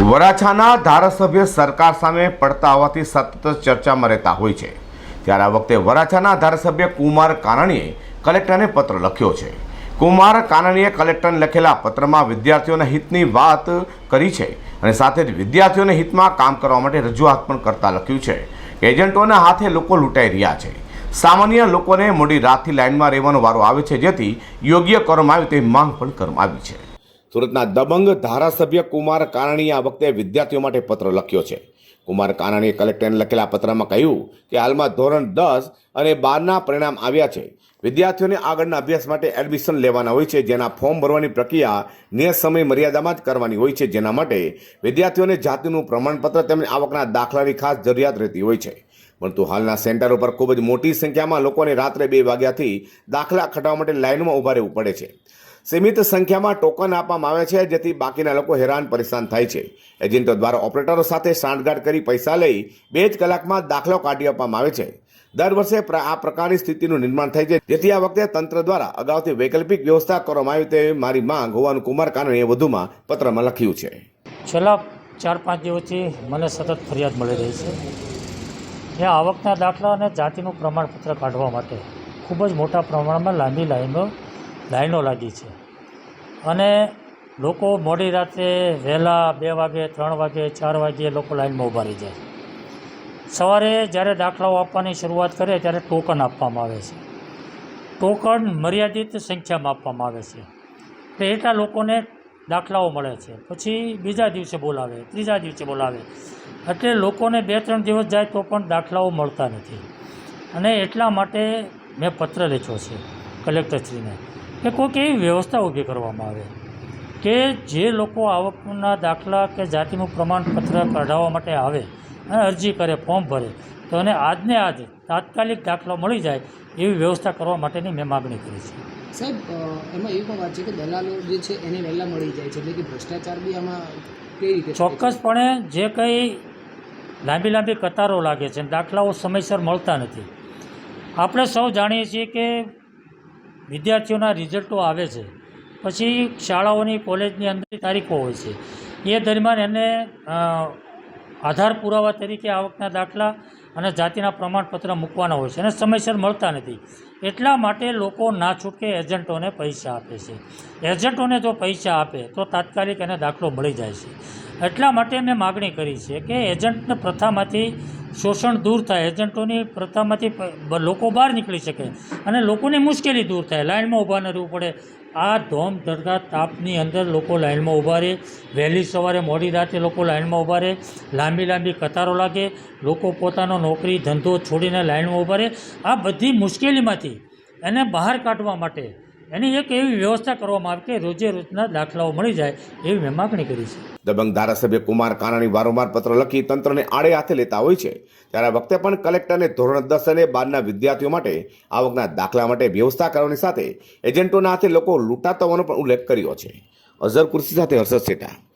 વરાછાના ધારાસભ્ય સરકાર સામે પડતા હોવાથી સતત ચર્ચામાં રહેતા હોય છે. ત્યારે આ વખતે વરાછાના ધારાસભ્ય કુમાર કાનાણીએ કલેક્ટરને પત્ર લખ્યો છે. કુમાર કાનાણીએ કલેક્ટરને લખેલા પત્રમાં વિદ્યાર્થીઓના હિતની વાત કરી છે અને સાથે જ વિદ્યાર્થીઓના હિતમાં કામ કરવા માટે રજૂઆત પણ કરતા લખ્યું છે એજન્ટોના હાથે લોકો લૂંટાઈ રહ્યા છે. સામાન્ય લોકોને મોડી રાતથી લાઇનમાં રહેવાનો વારો આવે છે જેથી યોગ્ય કરવામાં આવે તેવી માંગ પણ કરવામાં આવી છે. સુરતના દબંગ ધારાસભ્ય કુમાર કાનાણીએ આ વખતે વિદ્યાર્થીઓ માટે પત્ર લખ્યો છે. કુમાર કાનાણીએ કલેક્ટરને લખેલા પત્રમાં કહ્યું કે હાલમાં ધોરણ દસ અને બારના પરિણામ આવ્યા છે. વિદ્યાર્થીઓને આગળના અભ્યાસ માટે એડમિશન લેવાના હોય છે, જેના ફોર્મ ભરવાની પ્રક્રિયા નિયત સમય મર્યાદામાં જ કરવાની હોય છે, જેના માટે વિદ્યાર્થીઓને જાતિનું પ્રમાણપત્ર તેમજ આવકના દાખલાની ખાસ જરૂરિયાત રહેતી હોય છે. પરંતુ હાલના સેન્ટર ઉપર ખૂબ જ મોટી સંખ્યામાં લોકોને રાત્રે બે વાગ્યાથી દાખલા ખટાવવા માટે લાઇનમાં ઊભા રહેવું પડે છે. સીમિત સંખ્યામાં ટોકન આપવામાં આવે છે, જેથી બાકીના લોકો હેરાન પરેશાન થાય છે. એજન્ટો દ્વારા ઓપરેટરો સાથે સાંઠગાંઠ કરી પૈસા લઈ બે જ કલાકમાં દાખલો કાઢી આપવામાં આવે છે. દર વર્ષે આ પ્રકારની સ્થિતિનું નિર્માણ થાય છે. જેથી આ વખતે તંત્ર દ્વારા અગાઉથી વૈકલ્પિક વ્યવસ્થા કરવામાં આવી તેવી મારી માંગ હોવાનું કુમાર કાનાણીએ વધુમાં પત્રમાં લખ્યું છે. છેલ્લા ચાર પાંચ દિવસથી મને સતત ફરિયાદ મળી રહી છે કે આવકના દાખલા અને જાતિનું પ્રમાણપત્ર કાઢવા માટે ખૂબ જ મોટા પ્રમાણમાં લાંબી લાઈનો લાઈનો લાગી છે. અને લોકો મોડી રાત્રે વહેલા બે વાગે, ત્રણ વાગે, ચાર વાગે લોકો લાઈનમાં ઊભા રહી જાય સવારે જ્યારે દાખલાઓ આપવાની શરૂઆત કરે ત્યારે ટોકન આપવામાં આવે છે. ટોકન મર્યાદિત સંખ્યામાં આપવામાં આવે છે. એટલે એટલા લોકોને દાખલાઓ મળે છે. પછી બીજા દિવસે બોલાવે, ત્રીજા દિવસે બોલાવે. એટલે લોકોને બે, ત્રણ દિવસ જાય તો પણ દાખલાઓ મળતા નથી. અને એટલા માટે મેં પત્ર લખ્યો છે કલેક્ટરશ્રીને. કે કોઈક એવી વ્યવસ્થા ઊભી કરવામાં આવે કે જે લોકો આવકના દાખલા કે જાતિનું પ્રમાણપત્ર કઢાવવા માટે આવે અને અરજી કરે ફોર્મ ભરે તો એને આજને આજ તાત્કાલિક દાખલો મળી જાય એવી વ્યવસ્થા કરવા માટેની મેં માગણી કરી છે. સાહેબ એમાં એવી પણ વાત છે કે દલાલો જે છે એને વહેલા મળી જાય છે એટલે કે ભ્રષ્ટાચાર બી આમાં કઈ રીતે ચોક્કસપણે જે કંઈ લાંબી લાંબી કતારો લાગે છે દાખલાઓ સમયસર મળતા નથી. આપણે સૌ જાણીએ છીએ કે વિદ્યાર્થીઓના રિઝલ્ટો આવે છે. પછી શાળાઓની કોલેજની અંદર તારીખો હોય છે. એ દરમિયાન એને આધાર પુરાવા તરીકે આવકના દાખલા અને જાતિના પ્રમાણપત્ર મૂકવાના હોય છે અને સમયસર મળતા નથી. એટલા માટે લોકો ના છૂટકે એજન્ટોને પૈસા આપે છે. એજન્ટોને જો પૈસા આપે, તો તાત્કાલિક એને દાખલો મળી જાય છે. એટલા માટે મેં માગણી કરી છે કે એજન્ટને પ્રથામાંથી શોષણ દૂર થાય, એજન્ટોની પ્રથામાંથી લોકો બહાર નીકળી શકે અને લોકોની મુશ્કેલી દૂર થાય. લાઇનમાં ઊભા ન રહેવું પડે. આ ધોમ ધડકા તાપની અંદર લોકો લાઇનમાં ઊભા રહે. વહેલી સવારે મોડી રાતે લોકો લાઇનમાં ઊભા રહે. લાંબી લાંબી કતારો લાગે. લોકો પોતાનો નોકરી, ધંધો છોડીને લાઇનમાં ઊભા રહે. આ બધી મુશ્કેલીમાંથી એને બહાર કાઢવા માટે એની એક એવી વ્યવસ્થા કરવામાં આવે કે રોજે રોજના દાખલાઓ મળી જાય એવી મેં માગણી કરી છે. દબંગ ધારાસભ્ય કુમાર કાનાણી વારંવાર પત્ર લખી તંત્રને આડે હાથે લેતા હોય છે. ત્યારે વખતે પણ કલેક્ટરને ધોરણ દસ અને બારના વિદ્યાર્થીઓ માટે આવકના દાખલા માટે વ્યવસ્થા કરવાની સાથે એજન્ટોના હાથે લોકો લૂંટાતા હોવાનો પણ ઉલ્લેખ કર્યો છે. અઝર કુર્સી સાથે હર્ષદ સેટા